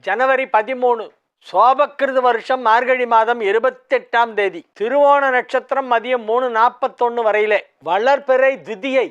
ஜனவரி பதிமூணு சோபக்கிருது வருஷம் மார்கழி மாதம் இருபத்தெட்டாம் தேதி. திருவோண நட்சத்திரம் மதியம் மூணு நாற்பத்தொன்று வரையிலே. வளர்பிறை திதியை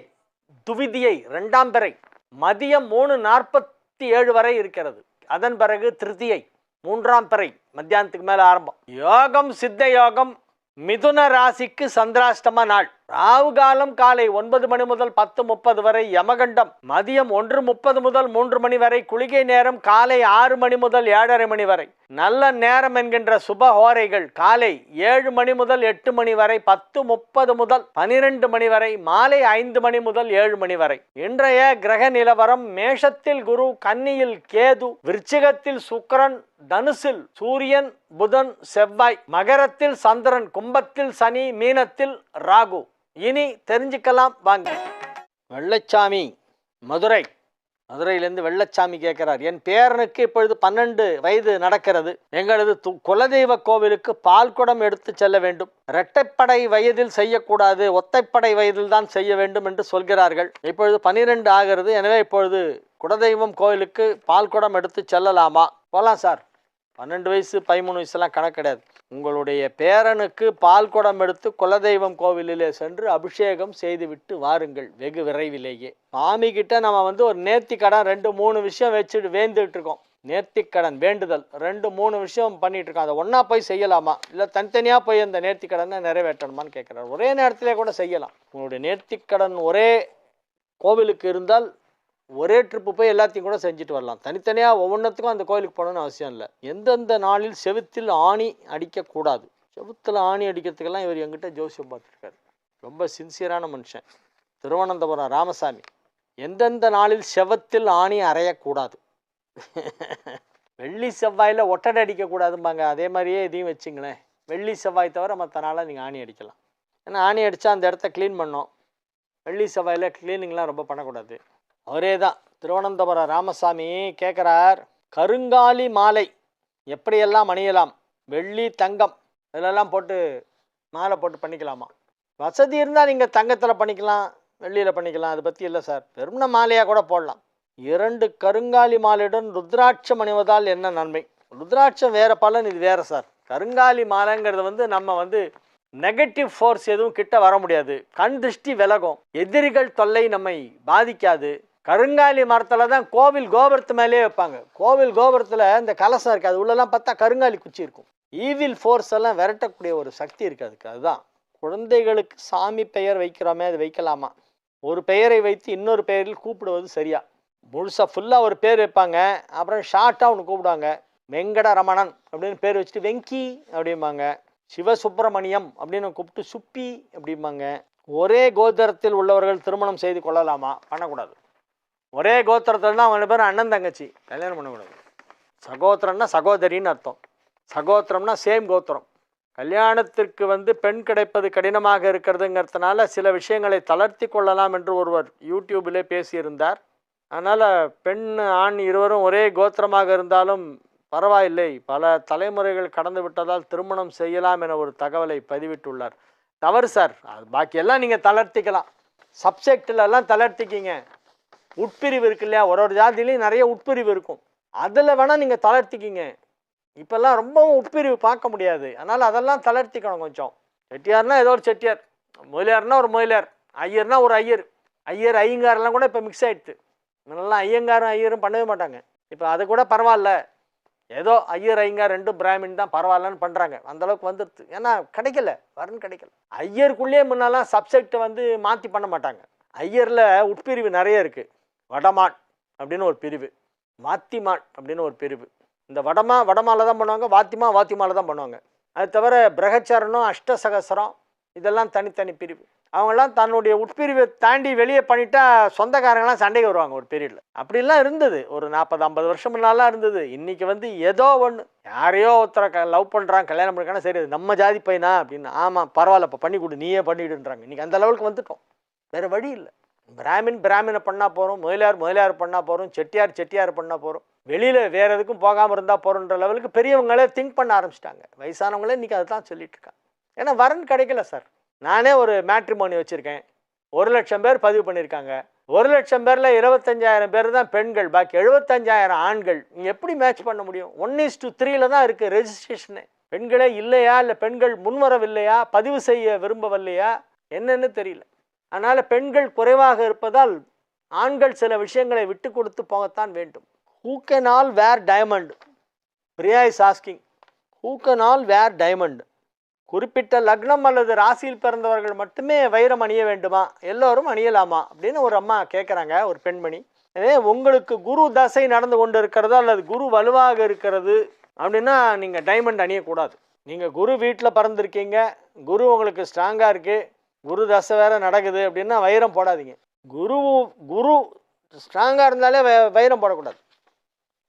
துவிதியை ரெண்டாம் பிறை. மதியம் மூணு நாற்பத்தி ஏழு வரை இருக்கிறது. அதன் பிறகு திருதியை மூன்றாம் பிறை மத்தியானத்துக்கு மேலே ஆரம்பம். யோகம் சித்த யோகம் மிதுன ராசிக்கு சந்திராஷ்டம நாள். ராவு காலம் காலை ஒன்பது மணி முதல் பத்து முப்பது வரை யமகண்டம் மதியம் ஒன்று முப்பது முதல் மூன்று மணி வரை குளிகை நேரம் காலை ஆறு மணி முதல் ஏழரை மணி வரை. நல்ல நேரம் என்கின்ற சுப ஹோரைகள் காலை ஏழு மணி முதல் எட்டு மணி வரை பத்து முப்பது முதல் பனிரெண்டு மணி வரை மாலை ஐந்து மணி முதல் ஏழு மணி வரை. இன்றைய கிரக நிலவரம் மேஷத்தில் குரு கன்னியில் கேது விருச்சிகத்தில் சுக்கிரன் தனுசில் சூரியன் புதன் செவ்வாய் மகரத்தில் சந்திரன் கும்பத்தில் சனி மீனத்தில் ராகு. இனி தெரிஞ்சுக்கலாம் வாங்க. வெள்ளச்சாமி மதுரை. மதுரையிலேருந்து வெள்ளச்சாமி கேட்கிறார். என் பேரனுக்கு இப்பொழுது பன்னெண்டு வயது நடக்கிறது. எங்களது து- குலதெய்வ கோவிலுக்கு பால் குடம் எடுத்து செல்ல வேண்டும். இரட்டைப்படை வயதில் செய்யக்கூடாது. ஒத்தைப்படை வயதில் தான் செய்ய வேண்டும் என்று சொல்கிறார்கள். இப்பொழுது பன்னிரெண்டு ஆகிறது. எனவே இப்பொழுது குலதெய்வம் கோவிலுக்கு பால் குடம் எடுத்து செல்லலாமா? போகலாம் சார். பன்னெண்டு வயசு பதிமூணு வயசுலாம் கணக்கு கிடையாது. உங்களுடைய பேரனுக்கு பால் குடம் எடுத்து குலதெய்வம் கோவிலிலே சென்று அபிஷேகம் செய்துவிட்டு வாருங்கள் வெகு விரைவிலேயே. மாமி கிட்ட நம்ம வந்து ஒரு நேர்த்தி கடன் ரெண்டு மூணு விஷயம் வச்சுட்டு வேந்துட்டு இருக்கோம். நேர்த்தி கடன் வேண்டுதல் ரெண்டு மூணு விஷயம் பண்ணிட்டு இருக்கோம். அதை ஒன்றா போய் செய்யலாமா? இல்லை தனித்தனியாக போய் அந்த நேர்த்தி கடனை நிறைவேற்றணுமான்னு கேட்குறாரு. ஒரே நேரத்திலே கூட செய்யலாம். உங்களுடைய நேர்த்தி கடன் ஒரே கோவிலுக்கு இருந்தால் ஒரே ட்ரிப்பு போய் எல்லாத்தையும் கூட செஞ்சுட்டு வரலாம். தனித்தனியாக ஒவ்வொன்றத்துக்கும் அந்த கோயிலுக்கு போகணும்னு அவசியம் இல்லை. எந்தெந்த நாளில் செவுத்தில் ஆணி அடிக்கக்கூடாது செவுத்தில் ஆணி அடிக்கிறதுக்கெல்லாம் இவர் எங்கிட்ட ஜோசியம் பார்த்துருக்காரு. ரொம்ப சின்சியரான மனுஷன். திருவனந்தபுரம் ராமசாமி. எந்தெந்த நாளில் செவத்தில் ஆணி அறையக்கூடாது வெள்ளி செவ்வாயில் ஒட்டடை அடிக்கக்கூடாதும்பாங்க அதே மாதிரியே இதையும் வச்சுங்களேன். வெள்ளி செவ்வாய் தவிர மற்ற நாளாக நீங்கள் ஆணி அடிக்கலாம். ஏன்னா ஆணி அடித்தா அந்த இடத்த க்ளீன் பண்ணோம் வெள்ளி செவ்வாயில் க்ளீனிங்லாம் ரொம்ப பண்ணக்கூடாது. அவரே தான் திருவனந்தபுரம் ராமசாமி கேட்குறார் கருங்காலி மாலை எப்படியெல்லாம் அணியலாம்? வெள்ளி தங்கம் இதெல்லாம் போட்டு மாலை போட்டு பண்ணிக்கலாமா? வசதி இருந்தால் நீங்கள் தங்கத்தில் பண்ணிக்கலாம் வெள்ளியில் பண்ணிக்கலாம் அதை பற்றி இல்லை சார். வெறும்ன மாலையாக கூட போடலாம். இரண்டு கருங்காலி மாலையுடன் ருத்ராட்சம் அணிவதால் என்ன நன்மை? ருத்ராட்சம் வேறு பலன் இது வேறு சார். கருங்காலி மாலைங்கிறது வந்து நம்ம வந்து நெகட்டிவ் ஃபோர்ஸ் எதுவும் கிட்ட வர முடியாது. கண் திருஷ்டி விலகும். எதிரிகள் தொல்லை நம்மை பாதிக்காது. கருங்காலி மரத்தில் தான் கோவில் கோபுரத்து மேலேயே வைப்பாங்க. கோவில் கோபுரத்தில் இந்த கலசம் இருக்குது அது உள்ளெல்லாம் பார்த்தா கருங்காலி குச்சி இருக்கும். ஈவில் ஃபோர்ஸ் எல்லாம் விரட்டக்கூடிய ஒரு சக்தி இருக்குது அதுக்கு. அதுதான். குழந்தைகளுக்கு சாமி பெயர் வைக்கிறோமே அது வைக்கலாமா? ஒரு பெயரை வைத்து இன்னொரு பெயரில் கூப்பிடுவது சரியா? முழுசாக ஃபுல்லாக ஒரு பேர் வைப்பாங்க. அப்புறம் ஷார்ட்டாக ஒன்று கூப்பிடுவாங்க. வெங்கட ரமணன் அப்படின்னு பேர் வச்சுட்டு வெங்கி அப்படிம்பாங்க. சிவசுப்பிரமணியம் அப்படின்னு கூப்பிட்டு சுப்பி அப்படிம்பாங்க. ஒரே கோதரத்தில் உள்ளவர்கள் திருமணம் செய்து கொள்ளலாமா? பண்ணக்கூடாது. ஒரே கோத்திரத்தில் தான் அவங்க பேர் அண்ணன் தங்கச்சி. கல்யாணம் பண்ணக்கூடாது. சகோத்திரம்னா சகோதரின்னு அர்த்தம். சகோத்திரம்னா சேம் கோத்திரம். கல்யாணத்திற்கு வந்து பெண் கிடைப்பது கடினமாக இருக்கிறதுங்கிறதுனால சில விஷயங்களை தளர்த்தி கொள்ளலாம் என்று ஒருவர் யூடியூபிலே பேசியிருந்தார். அதனால் பெண் ஆண் இருவரும் ஒரே கோத்திரமாக இருந்தாலும் பரவாயில்லை. பல தலைமுறைகள் கடந்து விட்டதால் திருமணம் செய்யலாம் என ஒரு தகவலை பதிவிட்டுள்ளார். தவறு சார். அது பாக்கியெல்லாம் நீங்கள் தளர்த்திக்கலாம். சப்ஜெக்டிலெல்லாம் தளர்த்திக்கிங்க. உட்பிரிவு இருக்கு இல்லையா? ஒரு ஒரு ஜாதியிலையும் நிறைய உட்பிரிவு இருக்கும். அதில் வேணால் நீங்கள் தளர்த்திக்கிங்க. இப்போல்லாம் ரொம்பவும் உட்பிரிவு பார்க்க முடியாது. அதனால் அதெல்லாம் தளர்த்திக்கணும் கொஞ்சம். செட்டியார்னா ஏதோ ஒரு செட்டியார். முதலியார்னா ஒரு முதலியார் ஐயர்னா ஒரு ஐயர். ஐயர் ஐயங்காரெல்லாம் கூட இப்போ மிக்ஸ் ஆகிடுது முன்னெல்லாம் ஐயங்காரும் ஐயரும் பண்ணவே மாட்டாங்க. இப்போ அது கூட பரவாயில்ல. ஏதோ ஐயர் ஐயங்கார் ரெண்டும் பிராமின் தான் பரவாயில்லன்னு பண்ணுறாங்க அந்தளவுக்கு வந்துடுது ஏன்னா கிடைக்கல. வரன்னு கிடைக்கல. ஐயருக்குள்ளேயே முன்னெல்லாம் சப்ஜெக்டை வந்து மாற்றி பண்ண மாட்டாங்க. ஐயரில் உட்பிரிவு நிறைய இருக்குது வடமான் அப்படின்னு ஒரு பிரிவு. வாத்திமான் அப்படின்னு ஒரு பிரிவு. இந்த வடமா வடமால தான் பண்ணுவாங்க வாத்திமா வாத்திமால தான் பண்ணுவாங்க. அது தவிர பிரகச்சரணம் அஷ்டசகசரம் இதெல்லாம் தனித்தனி பிரிவு. அவங்கெல்லாம் தன்னுடைய உட்பிரிவை தாண்டி வெளியே பண்ணிட்டா சொந்தக்காரங்களாம் சண்டைக்கு வருவாங்க ஒரு பீரியடில் அப்படிலாம் இருந்தது. ஒரு நாற்பது ஐம்பது வருஷம் முன்னாலாம் இருந்தது. இன்றைக்கி வந்து ஏதோ ஒன்று யாரையோ ஒருத்தரை க லவ் பண்ணுறான் கல்யாணம் பண்ணிக்கான சரி நம்ம ஜாதி பையனா அப்படின்னு. ஆமாம் பரவாயில்ல இப்போ பண்ணி கொடு நீயே பண்ணிடுன்றாங்க. இன்றைக்கி அந்த லெவலுக்கு வந்துட்டோம். வேறு வழி இல்லை. பிராமின் பிராமினை பண்ணால் போகிறோம் முதலியார் முதலியார் பண்ணால் போகிறோம் செட்டியார் செட்டியார் பண்ணால் போகிறோம் வெளியில் வேறு எதுக்கும் போகாமல் இருந்தால் போகிறோன்ற லெவலுக்கு பெரியவங்களே திங்க் பண்ண ஆரம்பிச்சிட்டாங்க. வயசானவங்களே இன்றைக்கி அதை தான் சொல்லிட்டுருக்காங்க ஏன்னா வரன் கிடைக்கல சார். நானே ஒரு மேட்ரிமோனி வச்சுருக்கேன். ஒரு லட்சம் பேர் பதிவு பண்ணியிருக்காங்க. ஒரு லட்சம் பேரில் இருபத்தஞ்சாயிரம் பேர் தான் பெண்கள் பாக்கி எழுபத்தஞ்சாயிரம் ஆண்கள். நீங்கள் எப்படி மேட்ச் பண்ண முடியும்? ஒன் இஸ் டு த்ரீல தான் இருக்குது ரெஜிஸ்ட்ரேஷனு பெண்களே இல்லையா? இல்லை பெண்கள் முன்வரவில்லையா? பதிவு செய்ய விரும்பவில்லையா? என்னன்னு தெரியல. அதனால் பெண்கள் குறைவாக இருப்பதால் ஆண்கள் சில விஷயங்களை விட்டு கொடுத்து போகத்தான் வேண்டும். Who can all wear diamond Priya is asking who can all wear diamond குறிப்பிட்ட லக்னம் அல்லது ராசியில் பிறந்தவர்கள் மட்டுமே வைரம் அணிய வேண்டுமா? எல்லோரும் அணியலாமா? அப்படின்னு ஒரு அம்மா கேட்குறாங்க ஒரு பெண்மணி. அதே உங்களுக்கு குரு தசை நடந்து கொண்டு இருக்கிறதோ அல்லது குரு வலுவாக இருக்கிறது அப்படின்னா நீங்கள் டைமண்ட் அணியக்கூடாது. நீங்கள் குரு வீட்டில் பிறந்திருக்கீங்க குரு உங்களுக்கு ஸ்ட்ராங்காக இருக்குது குரு தசை வேற நடக்குது அப்படின்னா வைரம் போடாதீங்க. குரு குரு ஸ்ட்ராங்காக இருந்தாலே வைரம் போடக்கூடாது.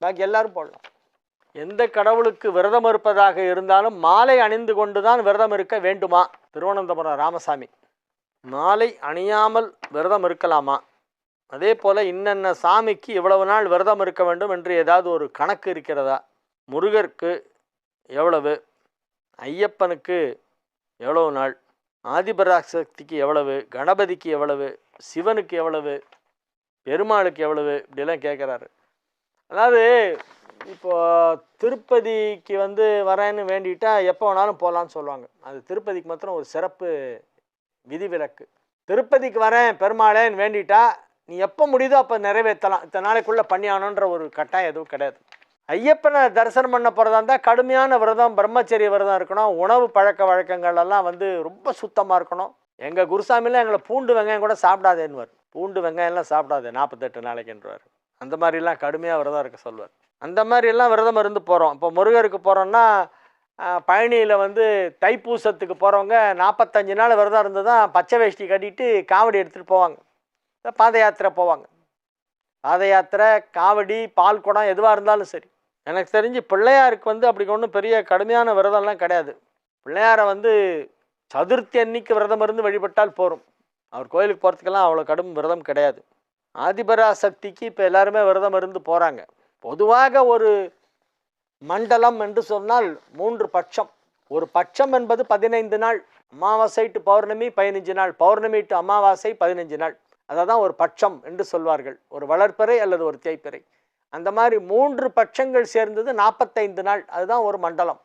பாக்கி எல்லாரும் போடலாம். எந்த கடவுளுக்கு விரதம் இருப்பதாக இருந்தாலும் மாலை அணிந்து கொண்டு தான் விரதம் இருக்க வேண்டுமா? திருவனந்தபுரம் ராமசாமி. மாலை அணியாமல் விரதம் இருக்கலாமா? அதே போல் இன்னென்ன சாமிக்கு இவ்வளவு நாள் விரதம் இருக்க வேண்டும் என்று ஏதாவது ஒரு கணக்கு இருக்கிறதா? முருகருக்கு எவ்வளவு? ஐயப்பனுக்கு எவ்வளவு நாள்? ஆதிபராசக்திக்கு எவ்வளவு கணபதிக்கு எவ்வளவு சிவனுக்கு எவ்வளவு பெருமாளுக்கு எவ்வளவு இப்படிலாம் கேட்குறாரு. அதாவது இப்போ திருப்பதிக்கு வந்து வரேன்னு வேண்டிட்டா எப்போ வேணாலும் போகலான்னு சொல்லுவாங்க. அது திருப்பதிக்கு மாத்திரம் ஒரு சிறப்பு விதிவிலக்கு. திருப்பதிக்கு வரேன் பெருமாளேன்னு வேண்டிட்டா நீ எப்போ முடியுதோ அப்போ நிறைவேற்றலாம். இத்தனை நாளைக்குள்ளே பண்ணியானுன்ற ஒரு கட்டாயம் எதுவும் கிடையாது. ஐயப்பனை தரிசனம் பண்ண போகிறதா இருந்தால் கடுமையான விரதம் பிரம்மச்சரிய விரதம் இருக்கணும். உணவு பழக்க வழக்கங்கள் எல்லாம் வந்து ரொம்ப சுத்தமாக இருக்கணும். எங்கள் குருசாமிலாம் எங்களை பூண்டு வெங்காயம் கூட சாப்பிடாதேன்னுவார். பூண்டு வெங்காயம்லாம் சாப்பிடாதே நாற்பத்தெட்டு நாளைக்குன்றவர். அந்த மாதிரிலாம் கடுமையாக விரதம் இருக்க சொல்வார் அந்த மாதிரிலாம் விரதம் இருந்து போகிறோம் இப்போ முருகருக்கு போகிறோன்னா பழனியில் வந்து தைப்பூசத்துக்கு போகிறவங்க நாற்பத்தஞ்சு நாள் விரதம் இருந்து தான் பச்சை வேஷ்டி கட்டிட்டு காவடி எடுத்துகிட்டு போவாங்க. பாத யாத்திரை போவாங்க. பாத யாத்திரை காவடி பால் குடம் எதுவாக இருந்தாலும் சரி. எனக்கு தெரிஞ்சு பிள்ளையாருக்கு வந்து அப்படி ஒன்றும் பெரிய கடுமையான விரதம்லாம் கிடையாது. பிள்ளையாரை வந்து சதுர்த்தி அன்னைக்கு விரதம் இருந்து வழிபட்டால் போகும் அவர் கோயிலுக்கு போகிறதுக்கெல்லாம் அவ்வளோ கடும் விரதம் கிடையாது. ஆதிபராசக்திக்கு இப்போ எல்லாருமே விரதம் இருந்து போகிறாங்க பொதுவாக ஒரு மண்டலம் என்று சொன்னால் மூன்று பட்சம். ஒரு பட்சம் என்பது பதினைந்து நாள். அமாவாசை டு பௌர்ணமி பதினஞ்சு நாள். பௌர்ணமி டு அமாவாசை பதினஞ்சு நாள். அதை தான் ஒரு பட்சம் என்று சொல்வார்கள். ஒரு வளர்ப்பறை அல்லது ஒரு தேய்ப்பறை. அந்த மாதிரி மூன்று பட்சங்கள் சேர்ந்தது நாற்பத்தைந்து நாள். அதுதான் ஒரு மண்டலம்.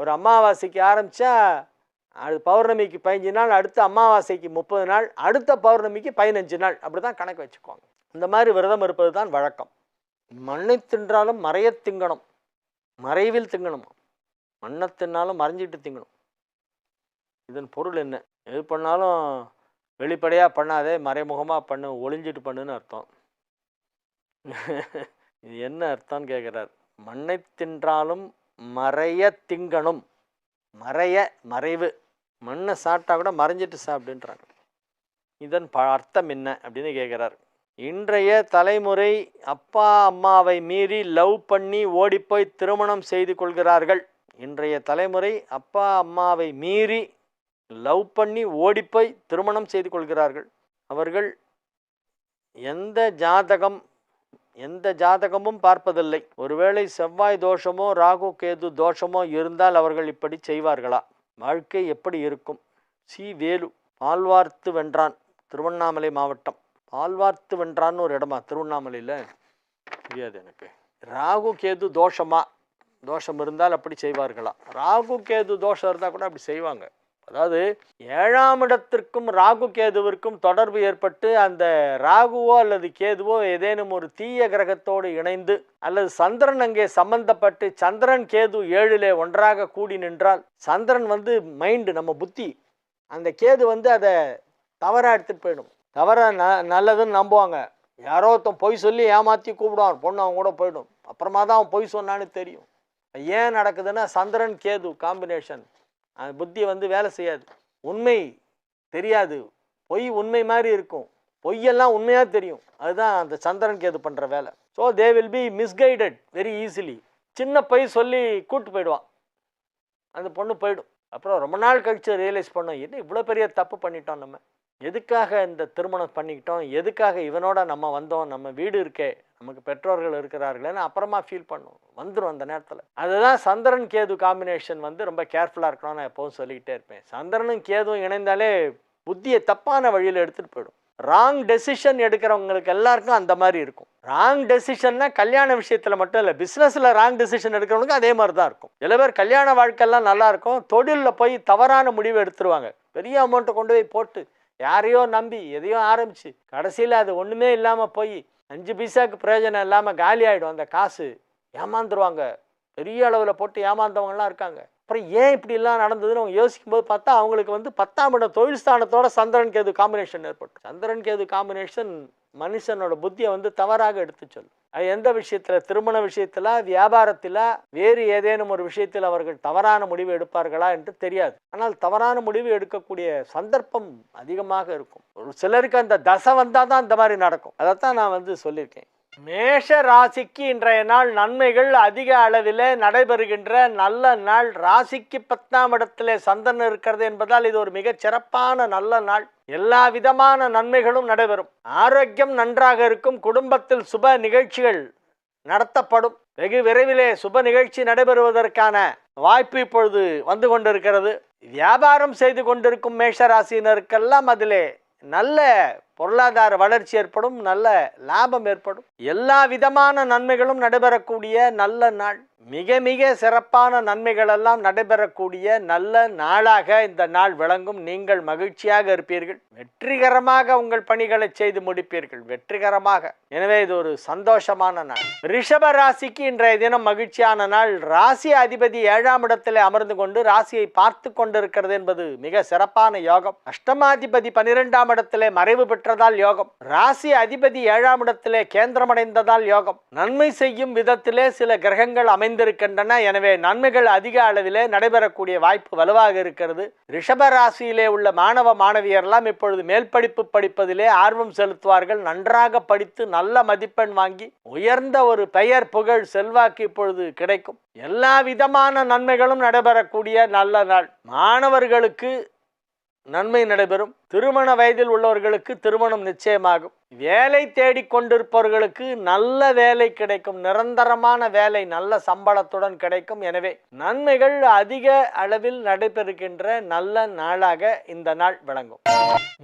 ஒரு அமாவாசைக்கு ஆரம்பித்தா அது பௌர்ணமிக்கு பதினஞ்சு நாள் அடுத்த அமாவாசைக்கு முப்பது நாள் அடுத்த பௌர்ணமிக்கு பதினஞ்சு நாள். அப்படி தான் கணக்கு வச்சுக்குவாங்க இந்த மாதிரி விரதம் இருப்பது தான் வழக்கம். மண்ணை தின்றாலும் மறைய திங்கணும். மறைவில் திங்கணும்? மண்ணை தின்னாலும் மறைஞ்சிட்டு திங்கணும். இதன் பொருள் என்ன? எது பண்ணாலும் வெளிப்படையாக பண்ணாதே மறைமுகமாக பண்ணு ஒளிஞ்சிட்டு பண்ணுன்னு அர்த்தம். இது என்ன அர்த்தம்னு கேட்குறார் மண்ணை தின்றாலும் மறைய திங்கணும். மறைய மறைவு. மண்ணை சாப்பிட்டா கூட மறைஞ்சிட்டு சாப்பிடுன்றாங்க இதன் ப அர்த்தம் என்ன அப்படின்னு கேட்குறார் இன்றைய தலைமுறை அப்பா அம்மாவை மீறி லவ் பண்ணி ஓடிப்போய் திருமணம் செய்து கொள்கிறார்கள். இன்றைய தலைமுறை அப்பா அம்மாவை மீறி லவ் பண்ணி ஓடிப்போய் திருமணம் செய்து கொள்கிறார்கள். அவர்கள் எந்த ஜாதகம் எந்த ஜாதகமும் பார்ப்பதில்லை. ஒருவேளை செவ்வாய் தோஷமோ ராகு கேது தோஷமோ இருந்தால் அவர்கள் இப்படி செய்வார்களா? வாழ்க்கை எப்படி இருக்கும்? சி. வேலு பால்வார்த்து வென்றான் திருவண்ணாமலை மாவட்டம். பால்வார்த்து வென்றான்னு ஒரு இடமா? திருவண்ணாமலையில்? தெரியாது எனக்கு. ராகு கேது தோஷமா? தோஷம் இருந்தால் அப்படி செய்வார்களா? ராகு கேது தோஷம் இருந்தால் கூட அப்படி செய்வாங்க. அதாவது ஏழாம் இடத்திற்கும் ராகு கேதுவிற்கும் தொடர்பு ஏற்பட்டு அந்த ராகுவோ அல்லது கேதுவோ ஏதேனும் ஒரு தீய கிரகத்தோடு இணைந்து அல்லது சந்திரன் அங்கே சம்பந்தப்பட்டு சந்திரன் கேது ஏழிலே ஒன்றாக கூடி நின்றால் சந்திரன் வந்து மைண்டு நம்ம புத்தி அந்த கேது வந்து அதை தவறாக எடுத்துகிட்டு போயிடும். தவற ந நல்லதுன்னு நம்புவாங்க. யாரோ ஒருத்தன் பொய் சொல்லி ஏமாற்றி கூப்பிடுவான். பொண்ணு அவன் கூட போயிடும். அப்புறமா தான் அவன் பொய் சொன்னான்னு தெரியும். ஏன் நடக்குதுன்னா சந்திரன் கேது காம்பினேஷன் அந்த புத்தி வந்து வேலை செய்யாது. உண்மை தெரியாது. பொய் உண்மை மாதிரி இருக்கும். பொய்யெல்லாம் உண்மையாக தெரியும். அதுதான் அந்த சந்திரன் கேது பண்ணுற வேலை. So they will be misguided very easily சின்ன பொய் சொல்லி கூட்டு போயிடுவான். அந்த பொண்ணு போயிடும். அப்புறம் ரொம்ப நாள் கழிச்சு ரியலைஸ் பண்ணோம் என்ன இவ்வளோ பெரிய தப்பு பண்ணிட்டோம் நம்ம? எதுக்காக இந்த திருமணம் பண்ணிக்கிட்டோம்? எதுக்காக இவனோட நம்ம வந்தோம்? நம்ம வீடு இருக்கே நமக்கு பெற்றோர்கள் இருக்கிறார்களேன்னு அப்புறமா ஃபீல் பண்ணும் வந்துடும் அந்த நேரத்தில். அதுதான் சந்திரன் கேது காம்பினேஷன் வந்து ரொம்ப கேர்ஃபுல்லாக இருக்கணும்னு நான் எப்போவும் சொல்லிக்கிட்டே இருப்பேன். சந்திரனும் கேதுவும் இணைந்தாலே புத்தியை தப்பான வழியில் எடுத்துகிட்டு போயிடும். ராங் டெசிஷன் எடுக்கிறவங்களுக்கு எல்லாருக்கும் அந்த மாதிரி இருக்கும். ராங் டெசிஷன்னா கல்யாண விஷயத்தில் மட்டும் இல்லை பிஸ்னஸில் ராங் டெசிஷன் எடுக்கிறவங்களுக்கு அதே மாதிரி தான் இருக்கும். சில பேர் கல்யாண வாழ்க்கையெல்லாம் நல்லா இருக்கும். தொழிலில் போய் தவறான முடிவு எடுத்துருவாங்க. பெரிய அமௌண்ட்டை கொண்டு போய் போட்டு யாரையோ நம்பி எதையோ ஆரம்பிச்சு. கடைசியில் அது ஒன்றுமே இல்லாமல் போய் அஞ்சு பைசாக்கு பிரயோஜனம் இல்லாமல் காலி ஆகிடும் அந்த காசு ஏமாந்துருவாங்க. பெரிய அளவில் போட்டு ஏமாந்தவங்கலாம் இருக்காங்க. அப்புறம் ஏன் இப்படிலாம் நடந்ததுன்னு அவங்க யோசிக்கும் போது பார்த்தா அவங்களுக்கு வந்து பத்தாம் இடம் தொழில் ஸ்தானத்தோட சந்திரன் கேது காம்பினேஷன் ஏற்பட்டு சந்திரன் கேது காம்பினேஷன் மனுஷனோட புத்தியை வந்து தவறாக எடுத்து சொல்லும். அது எந்த விஷயத்தில்? திருமண விஷயத்தில் வியாபாரத்தில் வேறு ஏதேனும் ஒரு விஷயத்தில் அவர்கள் தவறான முடிவு எடுப்பார்களா என்று தெரியாது. ஆனால் தவறான முடிவு எடுக்கக்கூடிய சந்தர்ப்பம் அதிகமாக இருக்கும். ஒரு சிலருக்கு அந்த தசை வந்தால் தான் இந்த மாதிரி நடக்கும். அதைத்தான் நான் வந்து சொல்லியிருக்கேன். மேஷ ராசிக்கு இன்றைய நாள் நன்மைகள் அதிக அளவில் நடைபெறுகின்ற நல்ல நாள். ராசிக்கு பத்தாம் இடத்துல சந்தனம் இருக்கிறது என்பதால் இது ஒரு மிகச் சிறப்பான நல்ல நாள். எல்லா விதமான நன்மைகளும் நடைபெறும். ஆரோக்கியம் நன்றாக இருக்கும். குடும்பத்தில் சுப நிகழ்ச்சிகள் நடத்தப்படும். வெகு விரைவிலே சுப நிகழ்ச்சி நடைபெறுவதற்கான வாய்ப்பு இப்பொழுது வந்து கொண்டிருக்கிறது. வியாபாரம் செய்து கொண்டிருக்கும் மேஷராசினருக்கெல்லாம் அதிலே நல்ல பொருளாதார வளர்ச்சி ஏற்படும் நல்ல லாபம் ஏற்படும். எல்லா விதமான நன்மைகளும் நடைபெறக்கூடிய நல்ல நாள். மிக மிக சிறப்பான நன்மைகள் எல்லாம் நடைபெறக்கூடிய நல்ல நாளாக இந்த நாள் விளங்கும். நீங்கள் மகிழ்ச்சியாக இருப்பீர்கள். வெற்றிகரமாக உங்கள் பணிகளை செய்து முடிப்பீர்கள். வெற்றிகரமாக. எனவே இது ஒரு சந்தோஷமான நாள். ரிஷப ராசிக்கு இன்றைய தினம் மகிழ்ச்சியான நாள். ராசி அதிபதி ஏழாம் இடத்தில் அமர்ந்து கொண்டு ராசியை பார்த்து கொண்டிருக்கிறது என்பது மிக சிறப்பான யோகம். அஷ்டமாதிபதி பனிரெண்டாம் இடத்திலே மறைவு பெற்றதால் யோகம். ராசி அதிபதி ஏழாம் இடத்திலே கேந்திரமடைந்ததால் யோகம். நன்மை செய்யும் விதத்திலே சில கிரகங்கள் அமைந்து அமைந்திருக்கின்றன எனவே நன்மைகள் அதிக அளவிலே நடைபெறக்கூடிய வாய்ப்பு வலுவாக இருக்கிறது. ரிஷப ராசியிலே உள்ள மாணவ மாணவியரெல்லாம் இப்பொழுது மேல் படிப்பு படிப்பதிலே ஆர்வம் செலுத்துவார்கள். நன்றாக படித்து நல்ல மதிப்பெண் வாங்கி உயர்ந்த ஒரு பெயர் புகழ் செல்வாக்கு இப்பொழுது கிடைக்கும். எல்லா விதமான நன்மைகளும் நடைபெறக்கூடிய நல்ல நாள். மாணவர்களுக்கு நன்மை நடைபெறும். திருமண வயதில் உள்ளவர்களுக்கு திருமணம் நிச்சயமாகும். வேலை தேடிக்கொண்டிருப்பவர்களுக்கு நல்ல வேலை கிடைக்கும். நிரந்தரமான வேலை நல்ல சம்பளத்துடன் கிடைக்கும். எனவே நன்மைகள் அதிக அளவில் நடைபெறுகின்ற நல்ல நாளாக இந்த நாள் விளங்கும்.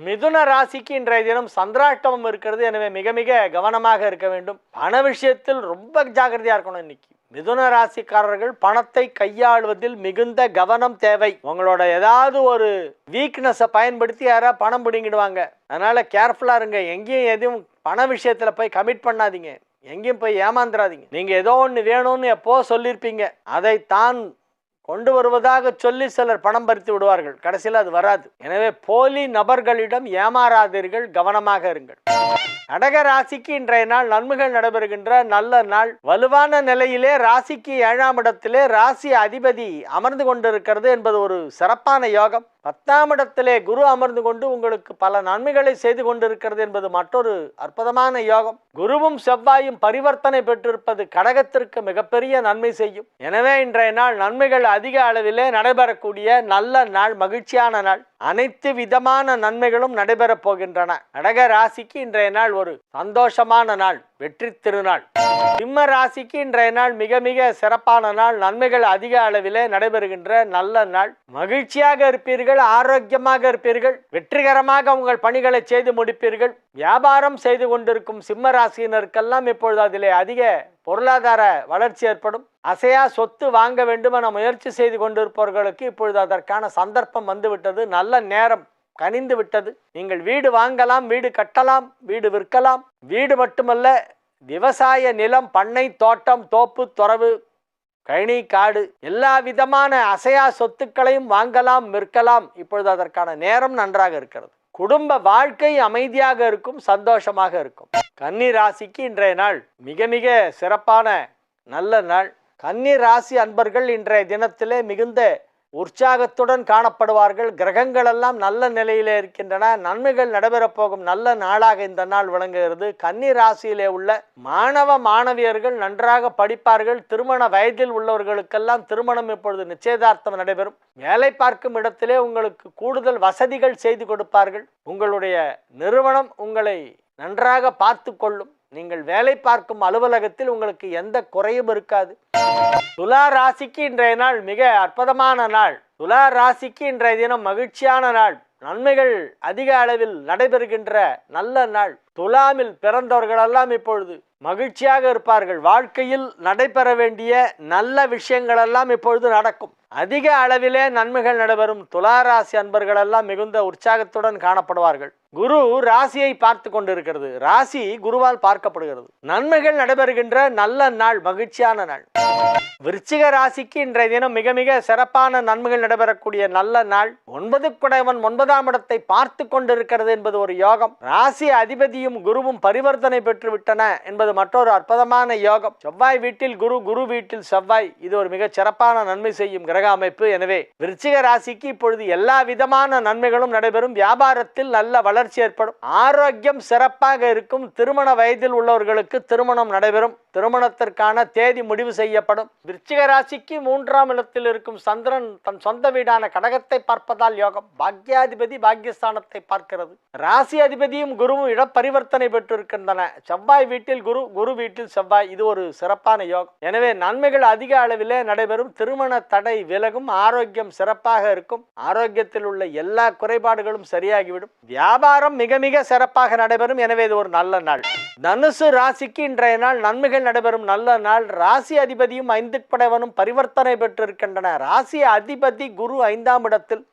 மிதுன ராசிக்கு இன்றைய தினம் சந்திராஷ்டமம் இருக்கிறது. எனவே மிக மிக கவனமாக இருக்க வேண்டும். பண விஷயத்தில் ரொம்ப ஜாக்கிரதையா இருக்கணும் இன்னைக்கு. மிதுன ராசிக்காரர்கள் பணத்தை கையாளுவதில் மிகுந்த கவனம் தேவை. உங்களோட ஏதாவது ஒரு வீக்னஸை பயன்படுத்தி யாராவது பணம் பிடிங்கிடுவாங்க. அதனால் கேர்ஃபுல்லாக இருங்க. எங்கேயும் எதுவும் பண விஷயத்தில் போய் கமிட் பண்ணாதீங்க. எங்கேயும் போய் ஏமாந்துடாதீங்க நீங்கள் ஏதோ ஒன்று வேணும்னு எப்போ சொல்லியிருப்பீங்க அதை தான் கொண்டு வருவதாக சொல்லி சிலர் பணம் பறித்து விடுவார்கள். கடைசியில் அது வராது. எனவே போலி நபர்களிடம் ஏமாறாதீர்கள் கவனமாக இருங்கள். கடக ராசிக்கு இன்றைய நாள் நன்மைகள் நடைபெறுகின்ற நல்ல நாள். வலுவான நிலையிலே ராசிக்கு ஏழாம் இடத்திலே ராசி அதிபதி அமர்ந்து கொண்டிருக்கிறது என்பது ஒரு சிறப்பான யோகம். பத்தாம் இடத்திலே குரு அமர்ந்து கொண்டு உங்களுக்கு பல நன்மைகளை செய்து கொண்டிருக்கிறது என்பது மற்றொரு அற்புதமான யோகம். குருவும் செவ்வாயும் பரிவர்த்தனை பெற்றிருப்பது கடகத்திற்கு மிகப்பெரிய நன்மை செய்யும். எனவே இன்றைய நாள் நன்மைகள் அதிக அளவிலே நடைபெறக்கூடிய நல்ல நாள் மகிழ்ச்சியான நாள். அனைத்து விதமான நன்மைகளும் நடைபெறப் போகின்றன. கடக ராசிக்கு இன்றைய நாள் ஒரு சந்தோஷமான நாள் வெற்றி திருநாள். சிம்ம ராசிக்கு இன்றைய நாள் மிக மிக சிறப்பான நாள். நன்மைகள் அதிக அளவிலே நடைபெறுகின்ற நல்ல நாள். மகிழ்ச்சியாக இருப்பீர்கள் ஆரோக்கியமாக இருப்பீர்கள் வெற்றிகரமாக உங்கள் பணிகளை செய்து முடிப்பீர்கள். வியாபாரம் செய்து கொண்டிருக்கும் சிம்ம ராசியினருக்கெல்லாம் இப்பொழுது அதிலே அதிக பொருளாதார வளர்ச்சி ஏற்படும். அசையா சொத்து வாங்க வேண்டும் என முயற்சி செய்து கொண்டிருப்பவர்களுக்கு இப்பொழுது அதற்கான சந்தர்ப்பம் வந்துவிட்டது. நல்ல நேரம் கனிந்து விட்டது. நீங்கள் வீடு வாங்கலாம் வீடு கட்டலாம் வீடு விற்கலாம். வீடு மட்டுமல்ல விவசாய நிலம் பண்ணை தோட்டம் தோப்பு துறவு கழனி காடு எல்லா விதமான அசையா சொத்துக்களையும் வாங்கலாம் விற்கலாம். இப்பொழுது அதற்கான நேரம் நன்றாக இருக்கிறது. குடும்ப வாழ்க்கை அமைதியாக இருக்கும் சந்தோஷமாக இருக்கும். கன்னி ராசிக்கு இன்றைய நாள் மிக மிக சிறப்பான நல்ல நாள். கன்னி ராசி அன்பர்கள் இன்றைய தினத்திலே மிகுந்த உற்சாகத்துடன் காணப்படுவார்கள். கிரகங்கள் எல்லாம் நல்ல நிலையிலே இருக்கின்றன. நன்மைகள் நடைபெறப் போகும் நல்ல நாளாக இந்த நாள் விளங்குகிறது. கன்னி ராசியிலே உள்ள மாணவ மாணவியர்கள் நன்றாக படிப்பார்கள். திருமண வயதில் உள்ளவர்களுக்கெல்லாம் திருமணம் இப்பொழுது நிச்சயதார்த்தம் நடைபெறும். வேலை பார்க்கும் இடத்திலே உங்களுக்கு கூடுதல் வசதிகள் செய்து கொடுப்பார்கள். உங்களுடைய நிறுவனம் உங்களை நன்றாக பார்த்து கொள்ளும். நீங்கள் வேலை பார்க்கும் அலுவலகத்தில் உங்களுக்கு எந்த குறையும் இருக்காது. துலா ராசிக்கு இன்றைய நாள் மிக அற்புதமான நாள். துலா ராசிக்கு இன்றைய தினம் மகிழ்ச்சியான நாள். நன்மைகள் அதிக அளவில் நடைபெறுகின்ற நல்ல நாள். துலாமில் பிறந்தவர்களெல்லாம் இப்பொழுது மகிழ்ச்சியாக இருப்பார்கள். வாழ்க்கையில் நடைபெற வேண்டிய நல்ல விஷயங்களெல்லாம் இப்பொழுது நடக்கும். அதிக அளவிலே நன்மைகள் நடைபெறும் துளாராசி அன்பர்களெல்லாம் மிகுந்த உற்சாகத்துடன் காணப்படுவார்கள். குரு ராசியை பார்த்து கொண்டிருக்கிறது. ராசி குருவால் பார்க்கப்படுகிறது. நன்மைகள் நடைபெறுகின்ற நல்ல நாள் மகிழ்ச்சியான நாள். விருச்சிக ராசிக்கு இன்றைய தினம் மிக மிக சிறப்பான நன்மைகள் நடைபெறக்கூடிய நல்ல நாள். ஒன்பது குடைவன் ஒன்பதாம் இடத்தை பார்த்து கொண்டிருக்கிறது என்பது ஒரு யோகம். ராசி அதிபதியும் குருவும் பரிவர்த்தனை பெற்று விட்டன என்பது மற்றொரு அற்புதமான யோகம். செவ்வாய் வீட்டில் குரு குரு வீட்டில் செவ்வாய். இது ஒரு மிக சிறப்பான நன்மை செய்யும் கிரக அமைப்பு எனவே விருச்சிக ராசிக்கு இப்பொழுது எல்லா விதமான நன்மைகளும் நடைபெறும். வியாபாரத்தில் நல்ல வளர்ச்சி ஏற்படும். ஆரோக்கியம் சிறப்பாக இருக்கும். திருமண வயதில் உள்ளவர்களுக்கு திருமணம் நடைபெறும். திருமணத்திற்கான தேதி முடிவு செய்யப்படும். விருச்சிக ராசிக்கு மூன்றாம் இடத்தில் இருக்கும் சந்திரன் தன் சொந்த வீடான கடகத்தை பார்ப்பதால் யோகம். பாக்யாதிபதி பாக்யஸ்தானத்தை பார்க்கிறது. ராசி அதிபதியும் குருவும் இடப்பரிவர்த்தனை பெற்றிருக்கின்றன. செவ்வாய் வீட்டில் குரு குரு வீட்டில் செவ்வாய். இது ஒரு சிறப்பான யோகம். எனவே நன்மைகள் அதிக அளவிலே நடைபெறும். திருமண தடை விலகும் ஆரோக்கியம் சிறப்பாக இருக்கும். ஆரோக்கியத்தில் உள்ள எல்லா குறைபாடுகளும் சரியாகிவிடும். வியாபாரம் மிக மிக சிறப்பாக நடைபெறும். எனவே இது ஒரு நல்ல நாள். தனுசு ராசிக்கு இன்றைய நாள் நன்மைகள் நடைபெறும். நல்ல நாள். ராசி அதிபதியும் ஐந்துக்குடையவனும் பரிவர்த்தனை பெற்றிருக்கின்றன. ராசி அதிபதி குரு ஐந்தாம் இடத்தில்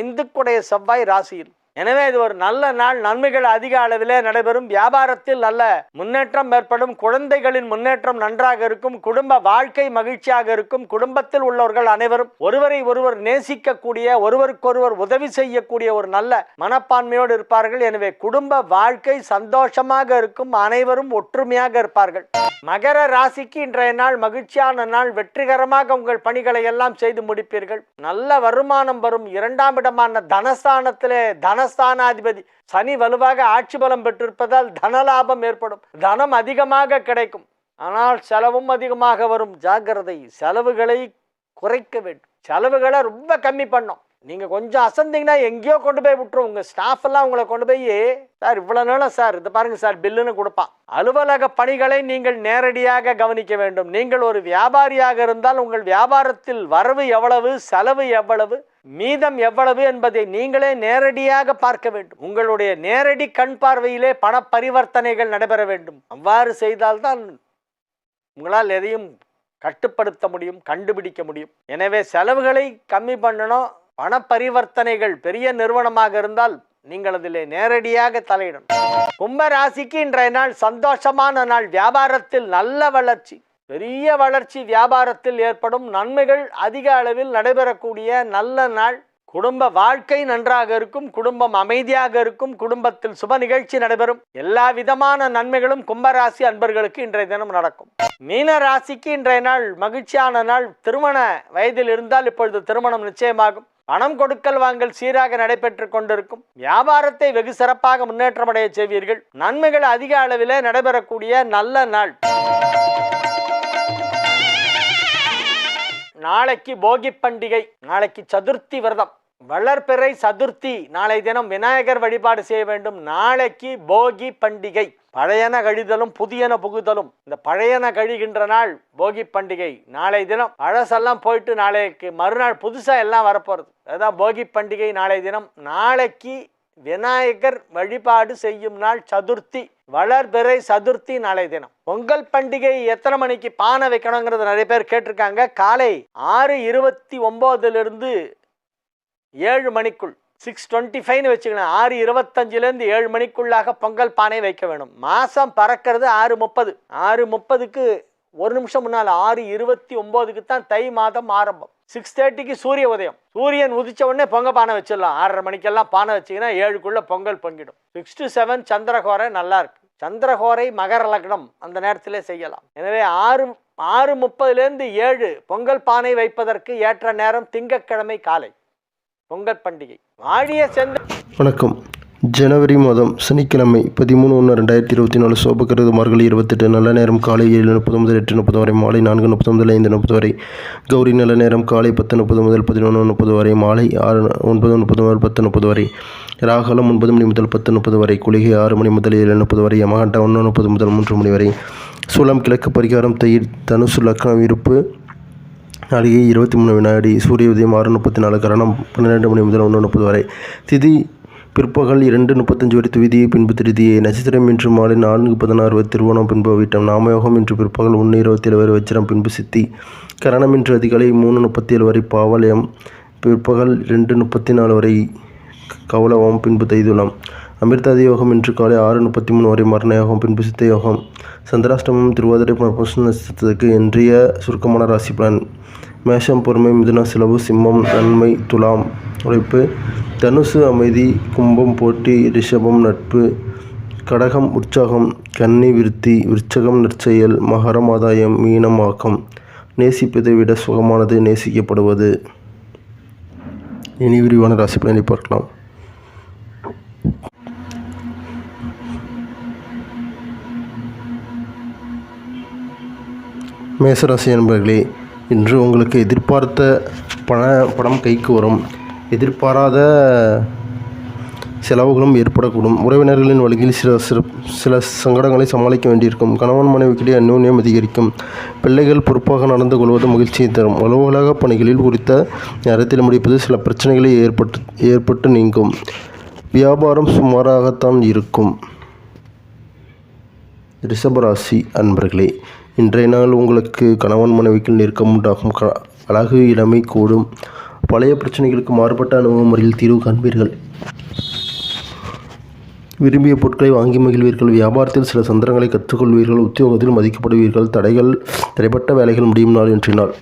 ஐந்துக்குடைய செவ்வாய் ராசியில். எனவே இது ஒரு நல்ல நாள். நன்மைகள் அதிக அளவிலே நடைபெறும். வியாபாரத்தில் நல்ல முன்னேற்றம் ஏற்படும். குழந்தைகளின் முன்னேற்றம் நன்றாக இருக்கும். குடும்ப வாழ்க்கை மகிழ்ச்சியாக இருக்கும். குடும்பத்தில் உள்ளவர்கள் அனைவரும் ஒருவரை ஒருவர் நேசிக்கக்கூடிய ஒருவருக்கொருவர் உதவி செய்யக்கூடிய ஒரு நல்ல மனப்பான்மையோடு இருப்பார்கள். எனவே குடும்ப வாழ்க்கை சந்தோஷமாக இருக்கும். அனைவரும் ஒற்றுமையாக இருப்பார்கள். மகர ராசிக்கு இன்றைய நாள் மகிழ்ச்சியான நாள் வெற்றிகரமாக உங்கள் பணிகளை எல்லாம் செய்து முடிப்பீர்கள். நல்ல வருமானம் வரும். இரண்டாம் இடமான தனஸ்தானத்திலே தனஸ்தானாதிபதி சனி வலுவாக ஆட்சி பலம் பெற்றிருப்பதால் தனலாபம் ஏற்படும். தனம் அதிகமாக கிடைக்கும். ஆனால் செலவும் அதிகமாக வரும். ஜாக்கிரதை செலவுகளை குறைக்க வேண்டும். செலவுகளை ரொம்ப கம்மி பண்ணும் நீங்கள் கொஞ்சம் அசந்திங்கன்னா எங்கேயோ கொண்டு போய் விட்டுரும். உங்கள் ஸ்டாஃப் எல்லாம் உங்களை கொண்டு போய் சார் இவ்வளோ நேரம் சார் இது பாருங்கள் சார் பில்லுன்னு கொடுப்பான். அலுவலக பணிகளை நீங்கள் நேரடியாக கவனிக்க வேண்டும். நீங்கள் ஒரு வியாபாரியாக இருந்தால் உங்கள் வியாபாரத்தில் வரவு எவ்வளவு செலவு எவ்வளவு மீதம் எவ்வளவு என்பதை நீங்களே நேரடியாக பார்க்க வேண்டும். உங்களுடைய நேரடி கண் பார்வையிலே பண பரிவர்த்தனைகள் நடைபெற வேண்டும். அவ்வாறு செய்தால்தான் உங்களால் எதையும் கட்டுப்படுத்த முடியும் கண்டுபிடிக்க முடியும். எனவே செலவுகளை கம்மி பண்ணணும். பண பரிவர்த்தனைகள் பெரிய நிறுவனமாக இருந்தால் நீங்கள் அதில் நேரடியாக தலையிடும் கும்ப ராசிக்கு இன்றைய நாள் சந்தோஷமான நாள். வியாபாரத்தில் நல்ல வளர்ச்சி. பெரிய வளர்ச்சி வியாபாரத்தில் ஏற்படும் நன்மைகள் அதிக அளவில் நடைபெறக்கூடிய நல்ல நாள். குடும்ப வாழ்க்கை நன்றாக இருக்கும் குடும்பம் அமைதியாக இருக்கும் குடும்பத்தில் சுப நிகழ்ச்சி நடைபெறும். எல்லா விதமான நன்மைகளும் கும்பராசி அன்பர்களுக்கு இன்றைய தினம் நடக்கும். மீன ராசிக்கு இன்றைய நாள் மகிழ்ச்சியான நாள். திருமண வயதில் இருந்தால் இப்பொழுது திருமணம் நிச்சயமாகும். பணம் கொடுக்கல் வாங்கல் சீராக நடைபெற்று கொண்டிருக்கும். வியாபாரத்தை வெகு சிறப்பாக முன்னேற்றமடைய செய்வீர்கள். நன்மைகள் அதிக அளவில் நடைபெறக்கூடிய நல்ல நாள். நாளைக்கு போகி பண்டிகை நாளைக்கு சதுர்த்தி விரதம். வளர்பிறை சதுர்த்தி. நாளை தினம் விநாயகர் வழிபாடு செய்ய வேண்டும். நாளைக்கு போகி பண்டிகை. பழையன கழிதலும் புதியன புகுதலும். இந்த பழையன கழிகின்ற நாள் போகி பண்டிகை. நாளை தினம் பழசெல்லாம் போயிட்டு நாளைக்கு மறுநாள் புதுசாக எல்லாம் வரப்போகிறது அதுதான் போகி பண்டிகை நாளை தினம். நாளைக்கு விநாயகர் வழிபாடு செய்யும் நாள் சதுர்த்தி. வளர்பிறை சதுர்த்தி நாளை தினம். பொங்கல் பண்டிகை எத்தனை மணிக்கு பானை வைக்கணுங்கிறது நிறைய பேர் கேட்டிருக்காங்க. காலை ஆறு இருபத்தி ஒம்போதுலேருந்து ஏழு மணிக்குள் சிக்ஸ் டுவெண்ட்டி ஃபைவ்னு வச்சுக்கணும் ஆறு இருபத்தஞ்சிலேருந்து ஏழு மணிக்குள்ளாக பொங்கல் பானை வைக்க வேணும். மாதம் பறக்கிறது ஆறு முப்பது. ஆறு முப்பதுக்கு ஒரு நிமிஷம் முன்னால் ஆறு இருபத்தி ஒம்போதுக்கு தான் தை மாதம் ஆரம்பம். சிக்ஸ் தேர்ட்டிக்கு சூரிய உதயம். சூரியன் உதிச்ச உடனே பொங்க பானை வச்சிடலாம். ஆறரை மணிக்கெல்லாம் பானை வச்சிங்கன்னா ஏழுக்குள்ளே பொங்கல் பொங்கிடும். சிக்ஸ் டு செவன் சந்திரகோரை நல்லா இருக்கு. சந்திரகோரை மகர லக்னம் அந்த நேரத்தில் செய்யலாம். எனவே ஆறு ஆறு முப்பதுலேருந்து ஏழு பொங்கல் பானை வைப்பதற்கு ஏற்ற நேரம் திங்கட்கிழமை காலை. பொங்கல் பண்டிகை. வாழிய செந்த வணக்கம். ஜனவரி மாதம் சனிக்கிழமை பதிமூணு ஒன்று ரெண்டாயிரத்தி இருபத்தி நாலு சோபக்கிறது மார்கழி இருபத்தெட்டு நல்ல நேரம் காலை ஏழு முப்பது முதல் எட்டு முப்பது வரை மாலை நான்கு முப்பது முதல் ஐந்து முப்பது வரை கௌரி நல்ல நேரம் காலை பத்து முப்பது முதல் பதினொன்று முப்பது வரை மாலை ஆறு ஒன்பது முப்பது முதல் பத்து முப்பது வரை ராகலம் ஒன்பது மணி முதல் பத்து முப்பது வரை குளிகை ஆறு மணி முதல் ஏழு முப்பது வரை யமகண்ட ஒன்று முப்பது முதல் மூன்று மணி வரை சுலம் கிழக்கு பரிகாரம் தயிர் தனுசு லக்னம் இருப்பு நாளிகை இருபத்தி மூணு வினாடி சூரிய உதயம் ஆறு முப்பத்தி நாலு கரணம் பன்னிரெண்டு மணி முதல் ஒன்று முப்பது வரை. திதி பிற்பகல் இரண்டு முப்பத்தஞ்சு வரை துவிதியை பின்பு திருதியை. நட்சத்திரம் இன்று மாலை நான்கு பதினாறு வரை திருவோணம் பின்பு வீட்டம் நாமயோகம் இன்று பிற்பகல் ஒன்று இருபத்தி ஏழு வரை வச்சிரம் பின்பு சித்தி. கரணம் இன்று அதிகாலை மூணு முப்பத்தி ஏழு வரை பாவலயம். பிற்பகல் ரெண்டு முப்பத்தி நாலு வரை கவலவம் பின்பு தைதுலம். அமிர்தாதி யோகம் இன்று காலை ஆறு முப்பத்தி மூணு வரை மரண யோகம் பின்பு சித்த யோகம். சந்திராஷ்டமம் திருவாதிரை புனர்பூச நட்சத்திரத்துக்கு இன்றைய சுருக்கமான ராசி பலன் மேஷம் பொறுமை மிதுன செலவு சிம்மம் நன்மை துலாம். உழைப்பு தனுசு அமைதி கும்பம் போட்டி ரிஷபம் நட்பு. கடகம் உற்சாகம் கன்னி விருத்தி விருச்சகம் நற்செயல் மகரம் ஆதாயம் மீனமாக்கம் நேசிப்பதை விட சுகமானது நேசிக்கப்படுவது. இனி விரிவான ராசி பலனை பார்க்கலாம். மேசராசி என்பர்களே இன்று உங்களுக்கு எதிர்பார்த்த பண பணம் கைக்கு வரும். எதிர்பாராத செலவுகளும் ஏற்படக்கூடும். உறவினர்களின் வழியில் சில சில சில சங்கடங்களை சமாளிக்க வேண்டியிருக்கும். கணவன் மனைவிக்கிடையே அந்யோன்யம் அதிகரிக்கும். பிள்ளைகள் பொறுப்பாக நடந்து கொள்வது மகிழ்ச்சியை தரும். அலுவலக பணிகளில் குறித்த நேரத்தில் முடிப்பது சில பிரச்சனைகளை ஏற்பட்டு ஏற்பட்டு நீங்கும். வியாபாரம் சுமாராகத்தான் இருக்கும். ரிஷபராசி அன்பர்களே இன்றைய நாள் உங்களுக்கு கணவன் மனைவிக்கு நெருக்கம் உண்டாகும். அழகு இளமை கூடும் பழைய பிரச்சனைகளுக்கு மாறுபட்ட அனுபவ முறையில் தீர்வு காண்பீர்கள். விரும்பிய பொருட்களை வாங்கி மகிழ்வீர்கள். வியாபாரத்தில் சில சந்திரங்களை கற்றுக்கொள்வீர்கள். உத்தியோகத்தில் மதிக்கப்படுவீர்கள். தடைகள் தடைப்பட்ட வேலைகள் முடியும் நாள் இன்றைய நாள்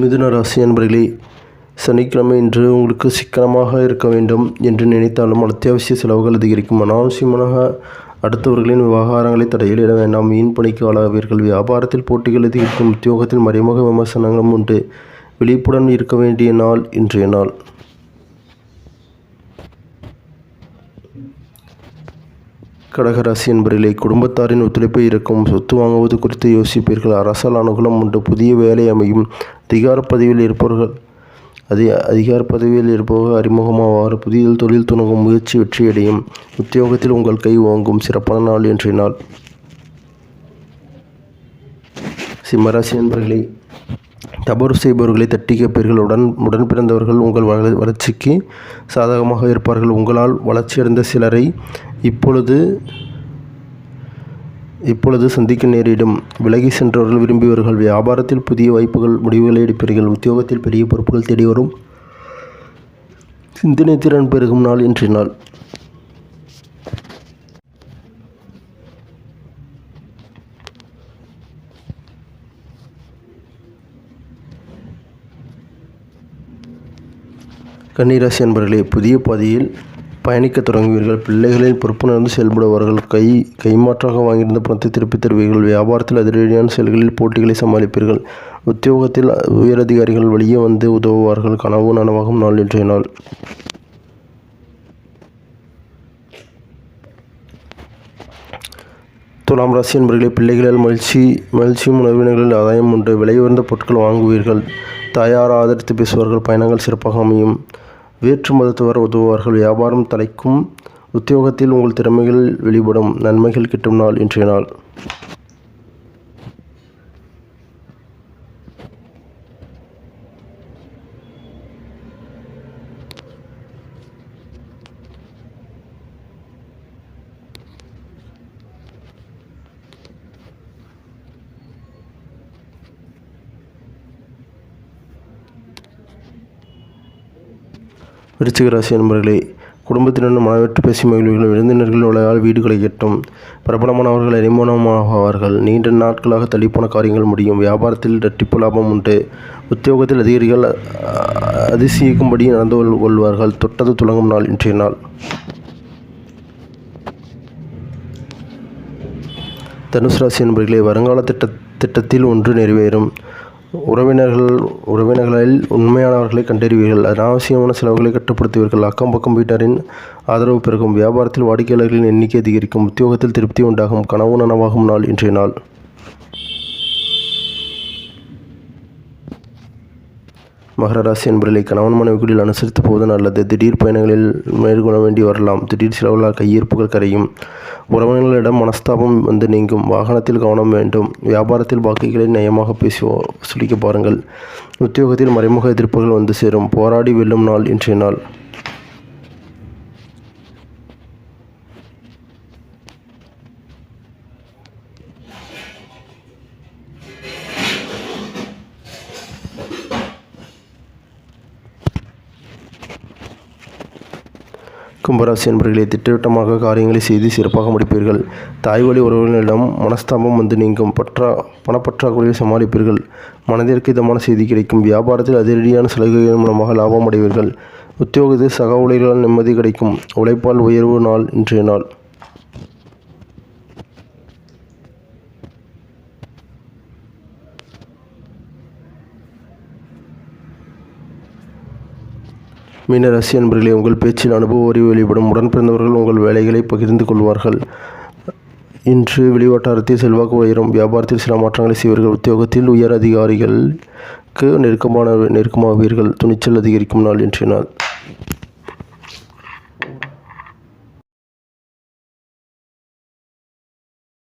மிதுன ராசி அன்பர்களே சனிக்கிழமை இன்று உங்களுக்கு சிக்கனமாக இருக்க வேண்டும் என்று நினைத்தாலும் அத்தியாவசிய செலவுகள் அதிகரிக்கும். அனாவசியமாக அடுத்தவர்களின் விவகாரங்களை தடையிட வேண்டாம். மீன் பணிக்கு ஆளாவீர்கள். வியாபாரத்தில் போட்டிகள் அதிகரிக்கும். உத்தியோகத்தில் மறைமுக விமர்சனங்களும் உண்டு. விழிப்புடன் இருக்க வேண்டிய நாள் இன்றைய நாள். கடகராசி என்பதிலே குடும்பத்தாரின் ஒத்துழைப்பை இருக்கும். சொத்து வாங்குவது குறித்து யோசிப்பீர்கள். அரசால் அனுகூலம் உண்டு. புதிய வேலை அமையும். அதிகார பதவியில் இருப்பவர்கள் அதி அதிகார பதவியில் இருப்பவர் அறிமுகமாவார். புதிய தொழில் துணங்கும் முயற்சி வெற்றியடையும். உத்தியோகத்தில் உங்கள் கை வாங்கும் சிறப்பான நாள் இன்றைய நாள் சிம்மராசி என்பர்களே தவறு செய்பவர்களை தட்டி கேட்பீர்கள் உடன் உடன் பிறந்தவர்கள் உங்கள் வள வளர்ச்சிக்கு சாதகமாக இருப்பார்கள். உங்களால் வளர்ச்சியடைந்த சிலரை இப்பொழுது இப்பொழுது சந்திக்க நேரிடும் விலகி சென்றவர்கள் விரும்பியவர்கள் வியாபாரத்தில் புதிய வாய்ப்புகள் முடிவுகளை எடுப்பீர்கள் உத்தியோகத்தில் பெரிய பொறுப்புகள் தேடி வரும். சிந்தனை திறன் பெருகும் நாள் இன்றைய நாள். கன்னிராசி என்பவர்களே புதிய பாதையில் பயணிக்கத் தொடங்குவீர்கள். பிள்ளைகளின் பொறுப்புணர்ந்து செயல்படுவார்கள் கை கைமாற்றாக வாங்கியிருந்த பணத்தை திருப்பித் தருவீர்கள். வியாபாரத்தில் அதிரடியான செயல்களில் போட்டிகளை சமாளிப்பீர்கள். உத்தியோகத்தில் உயரதிகாரிகள் வெளியே வந்து உதவுவார்கள். கனவு நனவாகும் நாள் இன்றைய நாள். துலாம் ராசி என்பவர்களே பிள்ளைகளால் மகிழ்ச்சி மகிழ்ச்சியும் உணவினர்களில் ஆதாயம் உண்டு. விலை உயர்ந்த பொருட்கள் வாங்குவீர்கள். தயாராக ஆதரித்து பேசுவார்கள். பயணங்கள் சிறப்பாக அமையும். வேற்று மதத்தவர் உதவுவார்கள். வியாபாரம் தலைக்கும் உத்தியோகத்தில் உங்கள் திறமைகள் வெளிப்படும். நன்மைகள் கிட்டும் நாள் இன்றைய நாள். விருச்சிக ராசி நண்பர்களே குடும்பத்தினரும் மனவிட்டு பேசி மகிழ்வுகள் விருந்தினர்கள் உலகால் வீடுகளை எட்டும் பிரபலமானவர்கள் அறிமுகமாவார்கள் நீண்ட நாட்களாக தள்ளிப்போன காரியங்கள் முடியும். வியாபாரத்தில் இரட்டிப்பு லாபம் உண்டு. உத்தியோகத்தில் அதிகாரிகள் அதிசயிக்கும்படி நடந்து கொள்வார்கள். தொட்டது துளங்கும் நாள் இன்றைய நாள். தனுசு ராசி என்பர்களே வருங்கால திட்ட திட்டத்தில் ஒன்று நிறைவேறும். உறவினர்கள் உறவினர்களில் உண்மையானவர்களை கண்டறிவீர்கள். அனாவசியமான செலவுகளை கட்டுப்படுத்துவீர்கள். அக்கம் பக்கம் வீட்டாரின் ஆதரவு பெருகும். வியாபாரத்தில் வாடிக்கையாளர்களின் எண்ணிக்கை அதிகரிக்கும். உத்தியோகத்தில் திருப்தி உண்டாகும். கனவு நனவாகும் நாள் இன்றைய நாள். மகர ராசி என்பவர்களை கணவன் மனைவிக்குடியில் அனுசரித்து போவது நல்லது. திடீர் பயணங்களில் மேற்கொள்ள வேண்டி வரலாம். திடீர் செலவுகளால் கையிருப்புகள் கரையும். உறவினர்களிடம் மனஸ்தாபம் வந்து நீங்கும். வாகனத்தில் கவனம் வேண்டும். வியாபாரத்தில் பாக்கிகளை நயமாக பேசி சுழிக்க பாருங்கள். உத்தியோகத்தில் மறைமுக எதிர்ப்புகள் வந்து சேரும். போராடி வெல்லும் நாள் இன்றைய நாள். கும்பராசி என்பவர்களை திட்டவட்டமாக காரியங்களை செய்து சிறப்பாக முடிப்பீர்கள். தாய்வழி உறவினரிடம் மனஸ்தாபம் வந்து நீங்கும். பற்றா பணப்பற்றாக்குறையை சமாளிப்பீர்கள். மனதிற்கு இதமான செய்தி கிடைக்கும். வியாபாரத்தில் அதிரடியான சலுகைகள் மூலமாக லாபம் அடைவீர்கள். உத்தியோகத்தில் சக ஊழியர்களால் நிம்மதி கிடைக்கும். உழைப்பால் உயர்வு நாள் இன்றைய நாள். மீனராசி அன்பர்களே உங்கள் பேச்சில் அனுபவ அறிவு வெளிப்படும். உடன் பிறந்தவர்கள் உங்கள் வேலைகளை பகிர்ந்து கொள்வார்கள். இன்று வெளிவட்டாரத்தில் செல்வாக்கு உயரும் வியாபாரத்தில் சில மாற்றங்களை செய்வீர்கள். உத்தியோகத்தில் உயர் அதிகாரிகளுக்கு நெருக்கமான நெருக்கமாவீர்கள். துணிச்சல் அதிகரிக்கும் நாள் இன்றைய நாள்